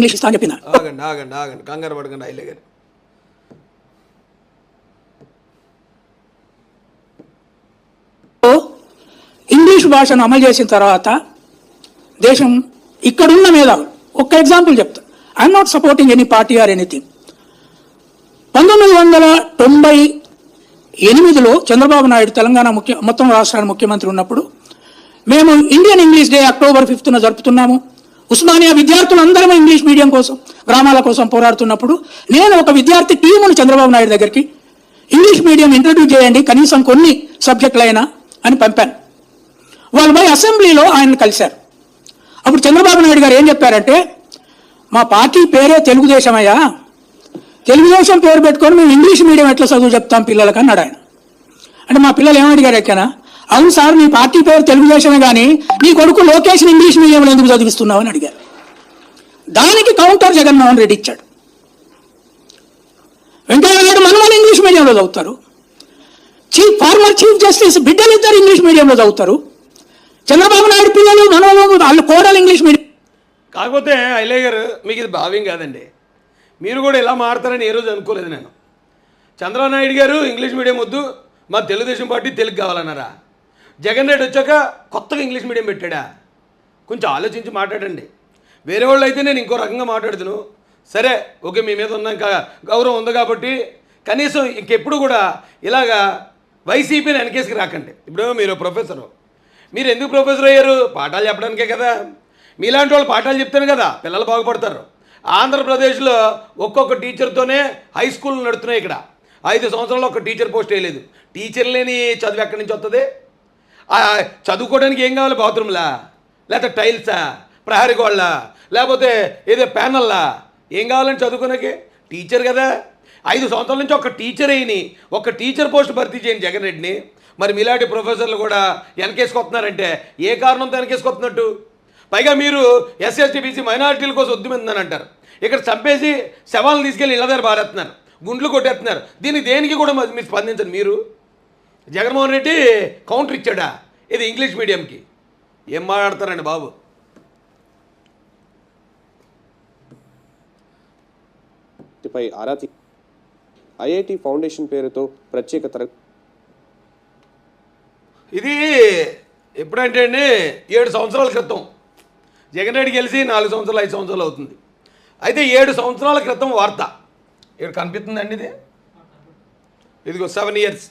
English ఇస్తా అని చెప్పిన. ఆగండి ఆగండి ఆగండి. కంగారు పడకండి ఐలే గారు. ఇంగ్లీష్ భాషను అమలు చేసిన తర్వాత దేశం ఇక్కడున్న మేధావులు ఒక్క ఎగ్జాంపుల్ చెప్తా. I'm not supporting any party or anything పంతొమ్మిది వందల తొంభై ఎనిమిదిలో చంద్రబాబు నాయుడు తెలంగాణ ముఖ్య మొత్తం రాష్ట్రానికి ముఖ్యమంత్రి ఉన్నప్పుడు మేము ఇండియన్ ఇంగ్లీష్ డే అక్టోబర్ ఫిఫ్త్న జరుపుతున్నాము. ఉస్మానియా విద్యార్థులు అందరం ఇంగ్లీష్ మీడియం కోసం గ్రామాల కోసం పోరాడుతున్నప్పుడు నేను ఒక విద్యార్థి టీమును చంద్రబాబు నాయుడు దగ్గరికి ఇంగ్లీష్ మీడియం ఇంట్రడ్యూస్ చేయండి కనీసం కొన్ని సబ్జెక్టులైనా అని పంపాను. వాళ్ళు పోయి అసెంబ్లీలో ఆయన కలిశారు. అప్పుడు చంద్రబాబు నాయుడు గారు ఏం చెప్పారంటే మా పార్టీ పేరే తెలుగుదేశం అయ్యా. తెలుగుదేశం పేరు పెట్టుకొని మేము ఇంగ్లీష్ మీడియం ఎట్లా చదువు చెప్తాం పిల్లలకు అన్నాడు ఆయన. అంటే మా పిల్లలు ఏమడిగారు ఎక్కన? అవును సార్ మీ పార్టీ పేరు తెలుగుదేశమే కానీ నీ కొడుకు లోకేష్ ఇంగ్లీష్ మీడియంలో ఎందుకు చదివిస్తున్నావు అని అడిగారు. దానికి కౌంటర్ జగన్మోహన్ రెడ్డి ఇచ్చాడు. వెంకయ్య నాయుడు మనమని ఇంగ్లీష్ మీడియంలో చదువుతారు. చీఫ్ ఫార్మర్ చీఫ్ జస్టిస్ బిడ్డలు ఇద్దరు ఇంగ్లీష్ మీడియంలో చదువుతారు. చంద్రబాబు నాయుడు పిల్లలు మనోబాబు వాళ్ళు కోడలు ఇంగ్లీష్ మీడియం. కాకపోతే ఐలే గారు మీకు ఇది భావ్యం కాదండి. మీరు కూడా ఇలా మాడతారని ఏ రోజు అనుకోలేదు నేను. చంద్రబాబు నాయుడు గారు ఇంగ్లీష్ మీడియం వద్దు మా తెలుగుదేశం పార్టీ తెలుగు కావాలన్నారా? జగన్ రెడ్డి వచ్చాక కొత్తగా ఇంగ్లీష్ మీడియం పెట్టాడా? కొంచెం ఆలోచించి మాట్లాడండి. వేరే వాళ్ళు అయితే నేను ఇంకో రకంగా మాట్లాడుతాను. సరే ఓకే మీ మీద ఉన్నాక గౌరవం ఉంది కాబట్టి కనీసం ఇంకెప్పుడు కూడా ఇలాగా వైసీపీని వెనకేసుకు రాకండి. ఇప్పుడు మీరు ప్రొఫెసరు. మీరు ఎందుకు ప్రొఫెసర్ అయ్యారు? పాఠాలు చెప్పడానికే కదా. మీలాంటి వాళ్ళు పాఠాలు చెప్తాను కదా పిల్లలు బాగుపడతారు. ఆంధ్రప్రదేశ్లో ఒక్కొక్క టీచర్తోనే హై స్కూల్ నడుస్తున్నాయి ఇక్కడ. ఐదు సంవత్సరాల్లో ఒక టీచర్ పోస్ట్ వేయలేదు. టీచర్ లేని చదువు ఎక్కడి నుంచి వస్తుంది? చదువుకోవడానికి ఏం కావాలి బాత్రూమ్లా లేకపోతే టైల్సా? ప్రహరీ గోళ్ళ లేకపోతే ఏదో ప్యానల్లా? ఏం కావాలని చదువుకోనకి టీచర్ కదా. ఐదు సంవత్సరాల నుంచి ఒక టీచర్ అయిని ఒక టీచర్ పోస్ట్ భర్తీ చేయండి జగన్ రెడ్డిని. మరి మీలాంటి ప్రొఫెసర్లు కూడా వెనకేసుకొస్తున్నారంటే ఏ కారణంతో వెనకేసుకొస్తున్నట్టు పైగా మీరు ఎస్ఎస్టీ బీసీ మైనారిటీల కోసం ఉద్యమిందని అంటారు. ఇక్కడ చంపేసి శవాలను తీసుకెళ్ళి ఇళ్ళ దగ్గర బారేస్తున్నారు గుండ్లు కొట్టేస్తున్నారు. దీనికి దేనికి కూడా మరి మీరు స్పందించండి మీరు? జగన్మోహన్ రెడ్డి కౌంటర్ ఇచ్చాడా? ఇది ఇంగ్లీష్ మీడియంకి. ఏం మాట్లాడతారండి బాబు? పై ఆరా తీ- ఐఐటి ఫౌండేషన్ పేరుతో ప్రత్యేక తర ఇది ఎప్పుడంటే అండి ఏడు సంవత్సరాల క్రితం. జగన్ రెడ్డి గెలిచి నాలుగు సంవత్సరాలు ఐదు సంవత్సరాలు అవుతుంది. అయితే ఏడు సంవత్సరాల క్రితం వార్త. ఇక్కడ కనిపిస్తుందండి ఇది? ఇదిగో సెవెన్ ఇయర్స్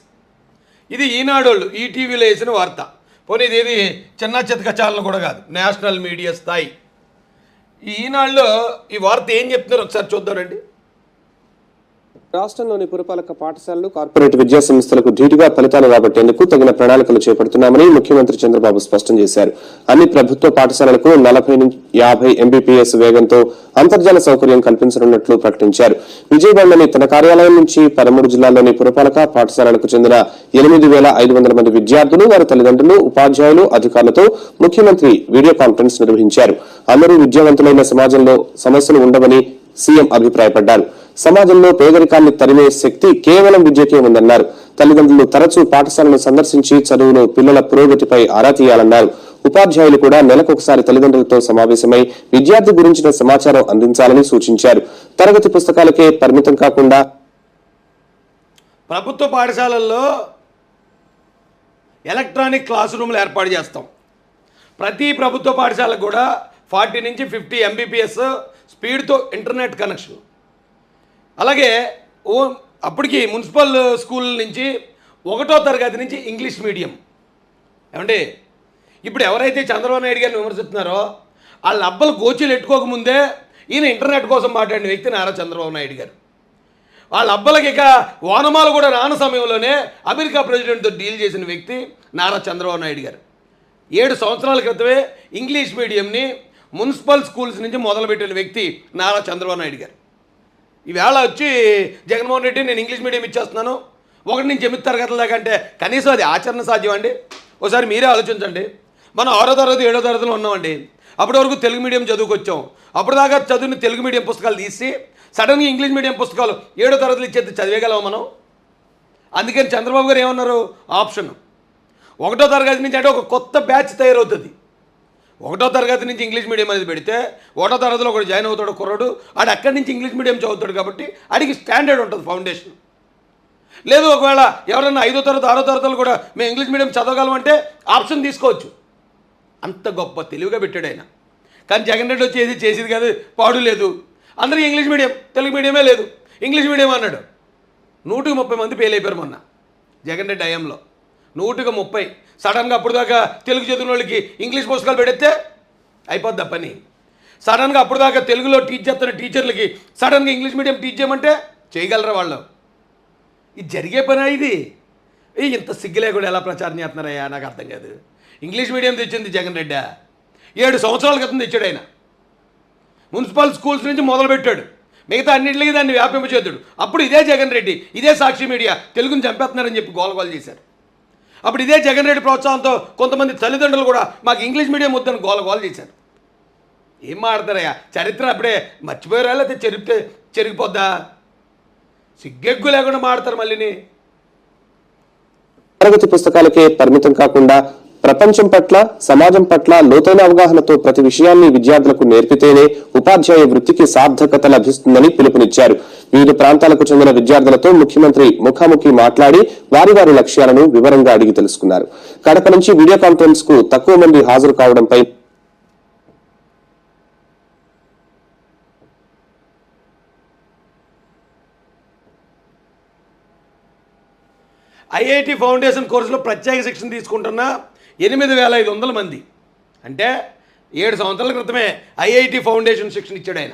ఇది ఈనాడోళ్ళు ఈ టీవీలో వేసిన వార్త. పోనీ ఇది చిన్న చితక ఛానల్ కూడా కాదు నేషనల్ మీడియా స్థాయి. ఈ ఈనాడులో ఈ వార్త ఏం చెప్తున్నారు? ఒకసారి చూద్దామండి రాష్ట్రంలోని పురపాలక పాఠశాలలు కార్పొరేట్ విద్యా సంస్థలకు ధీటుగా ఫలితాలు రాబట్టేందుకు తగిన ప్రణాళికలు చేపడుతున్నామని ముఖ్యమంత్రి చంద్రబాబు స్పష్టం చేశారు. అన్ని ప్రభుత్వ పాఠశాలలకు నలభై నుంచి యాభై ఎంబీపీఎస్ వేగంతో అంతర్జాల సౌకర్యం కల్పించనున్నట్లు ప్రకటించారు. విజయవాడలోని తన కార్యాలయం నుంచి పదమూడు జిల్లాల్లోని పురపాలక పాఠశాలలకు చెందిన ఎనిమిది వేల ఐదు వందల మంది విద్యార్థులు వారి తల్లిదండ్రులు ఉపాధ్యాయులు అధికారులతో ముఖ్యమంత్రి వీడియో కాన్ఫరెన్స్ నిర్వహించారు. అందరూ విద్యావంతులైన సమాజంలో సమస్యలు ఉండవని సీఎం అభిప్రాయపడ్డారు. సమాజంలో పేదరికాన్ని తరిమే శక్తి కేవలం విద్యకే ఉందన్నారు. తల్లిదండ్రులు తరచూ పాఠశాలను సందర్శించి చదువులో పిల్లల పురోగతిపై ఆరా తీయాలన్నారు. ఉపాధ్యాయులు కూడా నెలకొకసారి తల్లిదండ్రులతో సమావేశమై విద్యార్థి గురించిన సమాచారం అందించాలని సూచించారు. తరగతి పుస్తకాలకే పరిమితం కాకుండా ప్రభుత్వ పాఠశాలల్లో ఎలక్ట్రానిక్ క్లాస్ రూమ్లు ఏర్పాటు చేస్తాం. ప్రతి ప్రభుత్వ పాఠశాలకు కూడా ఫార్టీ నుంచి ఫిఫ్టీ ఎంబీపీఎస్ స్పీడ్తో ఇంటర్నెట్ కనెక్షన్. అలాగే ఓ అప్పటికి మున్సిపల్ స్కూల్ నుంచి ఒకటో తరగతి నుంచి ఇంగ్లీష్ మీడియం. ఏమండి? ఇప్పుడు ఎవరైతే చంద్రబాబు నాయుడు గారిని విమర్శిస్తున్నారో వాళ్ళ అబ్బలు గోచీలు ఎట్టుకోకముందే ఈయన ఇంటర్నెట్ కోసం మాట్లాడిన వ్యక్తి నారా చంద్రబాబు నాయుడు గారు. వాళ్ళ అబ్బలకి ఇక వానమాలు కూడా రాని సమయంలోనే అమెరికా ప్రెసిడెంట్తో డీల్ చేసిన వ్యక్తి నారా చంద్రబాబు నాయుడు గారు. ఏడు సంవత్సరాల క్రితమే ఇంగ్లీష్ మీడియంని మున్సిపల్ స్కూల్స్ నుంచి మొదలుపెట్టిన వ్యక్తి నారా చంద్రబాబు నాయుడు గారు. ఈవేళ వచ్చి జగన్మోహన్ రెడ్డి నేను ఇంగ్లీష్ మీడియం ఇచ్చేస్తున్నాను. ఒకటి నుంచి ఎనిమిది తరగతుల కంటే కనీసం అది ఆచరణ సాధ్యం అండి. ఒకసారి మీరే ఆలోచించండి. మనం ఆరో తరగతి ఏడో తరగతిలో ఉన్నామండి. అప్పటి వరకు తెలుగు మీడియం చదువుకొచ్చాం. అప్పుడు దాకా చదివిన తెలుగు మీడియం పుస్తకాలు తీసి సడన్గా ఇంగ్లీష్ మీడియం పుస్తకాలు ఏడో తరగతులు ఇచ్చేది చదివేయగలమా మనం? అందుకని చంద్రబాబు గారు ఏమన్నారు? ఆప్షన్. ఒకటో తరగతి నుంచి అంటే ఒక కొత్త బ్యాచ్ తయారవుతుంది. ఒకటో తరగతి నుంచి ఇంగ్లీష్ మీడియం అనేది పెడితే ఒకటో తరగతిలో ఒకటి జాయిన్ అవుతాడు కుర్రాడు ఆడు అక్కడి నుంచి ఇంగ్లీష్ మీడియం చదువుతాడు కాబట్టి ఆడికి స్టాండర్డ్ ఉంటుంది ఫౌండేషన్. లేదు ఒకవేళ ఎవరైనా ఐదో తరగతి ఆరో తరగతులు కూడా మేము ఇంగ్లీష్ మీడియం చదవగలమంటే ఆప్షన్ తీసుకోవచ్చు. అంత గొప్ప తెలివిగా పెట్టాడు ఆయన. కానీ జగన్ రెడ్డి వచ్చేది చేసేది కాదు పాడు లేదు. అందరికీ ఇంగ్లీష్ మీడియం తెలుగు మీడియమే లేదు. ఇంగ్లీష్ మీడియం అన్నాడు. నూటికి ముప్పై మంది ఫెయిల్ అయిపోయారు మొన్న. జగన్ రెడ్డి హయాంలో నూటికి ముప్పై. సడన్గా అప్పుడు దాకా తెలుగు చదివిన వాళ్ళకి ఇంగ్లీష్ పుస్తకాలు పెడితే అయిపోద్ది పని. సడన్గా అప్పుడు దాకా తెలుగులో టీచ్ చేస్తున్న టీచర్లకి సడన్గా ఇంగ్లీష్ మీడియం టీచ్ చేయమంటే చేయగలరా వాళ్ళు? ఇది జరిగే పని ఇది? ఏ ఇంత సిగ్గులే కూడా ఎలా ప్రచారం చేస్తున్నారయ్యా? నాకు అర్థం కాదు. ఇంగ్లీష్ మీడియం తెచ్చింది జగన్ రెడ్డి. ఏడు సంవత్సరాల క్రితం తెచ్చాడు ఆయన. మున్సిపల్ స్కూల్స్ నుంచి మొదలుపెట్టాడు. మిగతా అన్నింటికి దాన్ని వ్యాపింపచేద్దాడు అప్పుడు ఇదే జగన్ రెడ్డి ఇదే సాక్షి మీడియా తెలుగుని చంపేస్తున్నారని చెప్పి గోలగోలు చేశారు. అప్పుడు ఇదే జగన్ రెడ్డి ప్రోత్సాహంతో కొంతమంది తల్లిదండ్రులు కూడా మాకు ఇంగ్లీష్ మీడియం వద్దని గోల చేశారు. ఏం మాడతారయ్యా చరిత్ర అప్పుడే మర్చిపోయారా లేకపోతే చెరిపితే చెరిగిపోద్దా? సిగ్గెగ్గు లేకుండా మాడతారు మళ్ళీని. తరగతి పుస్తకాలకే పరిమితం కాకుండా ప్రపంచం పట్ల సమాజం పట్ల లోతైన అవగాహనతో ప్రతి విషయాన్ని విద్యార్థులకు నేర్పితేనే ఉపాధ్యాయ వృత్తికి సార్థకత లభిస్తుందని పిలుపునిచ్చారు. వివిధ ప్రాంతాలకు చెందిన విద్యార్థులతో ముఖ్యమంత్రి ముఖాముఖి మాట్లాడి వారి వారి లక్ష్యాలను వివరంగా అడిగి తెలుసుకున్నారు. కడప నుంచి వీడియో కాన్ఫరెన్స్కు తక్కువ మంది హాజరు కావడంపై ఐఐటి ఫౌండేషన్ కోర్సులో ప్రత్యేక శిక్షణ తీసుకుంటున్న. ఎనిమిది వేల ఐదు వందల మంది. అంటే ఏడు సంవత్సరాల క్రితమే ఐఐటి ఫౌండేషన్ శిక్షణ ఇచ్చాడు ఆయన.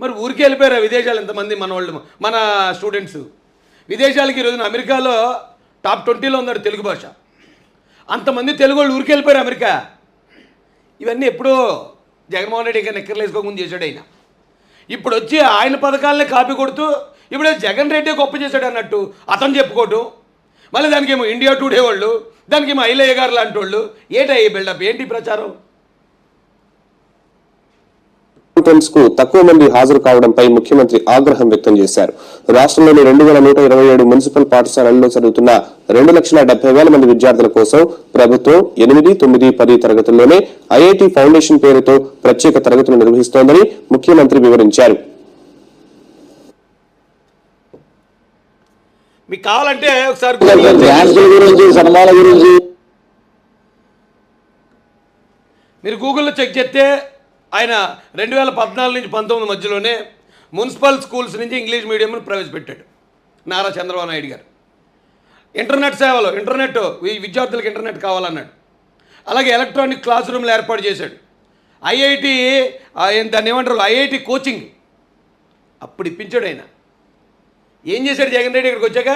మరి ఊరికి వెళ్ళిపోయారు విదేశాలు ఎంతమంది మన వాళ్ళు మన స్టూడెంట్స్. విదేశాలకి ఈ రోజున అమెరికాలో టాప్ ట్వంటీలో ఉన్నాడు తెలుగు భాష. అంతమంది తెలుగు వాళ్ళు ఊరికి వెళ్ళిపోయారు అమెరికా. ఇవన్నీ ఎప్పుడో జగన్మోహన్ రెడ్డి ఇంకా నిక్కర్లేసుకోకముందు చేశాడు ఆయన. ఇప్పుడు వచ్చి ఆయన పథకాలనే కాపీ కొడుతూ ఇప్పుడే జగన్ రెడ్డి గొప్ప చేశాడు అన్నట్టు అతను చెప్పుకోవటం. మళ్ళీ దానికేమో ఇండియా టుడే వాళ్ళు దానికేమో ఐలయ్య గారు లాంటి వాళ్ళు ఏంటయ్యి బిల్డప్ ఏంటి ప్రచారం? కాన్ఫరెన్స్కు తక్కువ మంది హాజరు కావడంపై ముఖ్యమంత్రి ఆగ్రహం వ్యక్తం చేశారు. రాష్ట్రంలోని రెండు వేల నూట ఇరవై ఏడు మున్సిపల్ పాఠశాలల్లో చదువుతున్న రెండు లక్షల డెబ్బై వేల మంది విద్యార్థుల కోసం ప్రభుత్వం ఎనిమిది తొమ్మిది పది తరగతుల్లోనే ఐఐటి ఫౌండేషన్ పేరుతో ప్రత్యేక తరగతులు నిర్వహిస్తోందని ముఖ్యమంత్రి వివరించారు. మీకు కావాలంటే ఒకసారి గురించి సినిమాల గురించి. మీరు గూగుల్లో చెక్ చేస్తే ఆయన రెండు వేల పద్నాలుగు నుంచి పంతొమ్మిది మధ్యలోనే మున్సిపల్ స్కూల్స్ నుంచి ఇంగ్లీష్ మీడియంను ప్రవేశపెట్టాడు. నారా చంద్రబాబు నాయుడు గారు. ఇంటర్నెట్ సేవలు ఇంటర్నెట్ ఈ విద్యార్థులకు ఇంటర్నెట్ కావాలన్నాడు. అలాగే ఎలక్ట్రానిక్ క్లాస్ రూమ్లు ఏర్పాటు చేశాడు. ఐఐటి దాన్ని ఏమంటారు? IIT coaching. అప్పుడు ఇప్పించాడు ఆయన. ఏం చేశాడు జగన్ రెడ్డి ఇక్కడికి వచ్చాక?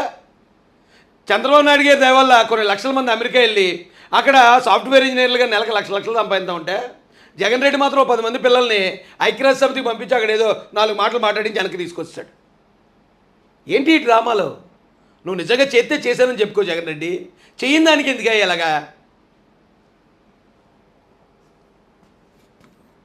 చంద్రబాబు నాయుడు గారి దయవల్ల కొన్ని లక్షల మంది అమెరికా వెళ్ళి అక్కడ సాఫ్ట్వేర్ ఇంజనీర్లుగా నెలకు లక్ష లక్షలు సంపాదిస్తూ ఉంటే జగన్ రెడ్డి మాత్రం పది మంది పిల్లల్ని ఐక్యరాజ్య సమితికి పంపించి అక్కడ ఏదో నాలుగు మాటలు మాట్లాడించి వెనక్కి తీసుకొచ్చాడు. ఏంటి ఈ డ్రామాలో? నువ్వు నిజంగా చేస్తే చేశానని చెప్పుకో జగన్ రెడ్డి. చేయిందానికి దానికి ఎందుకు ఇలాగా?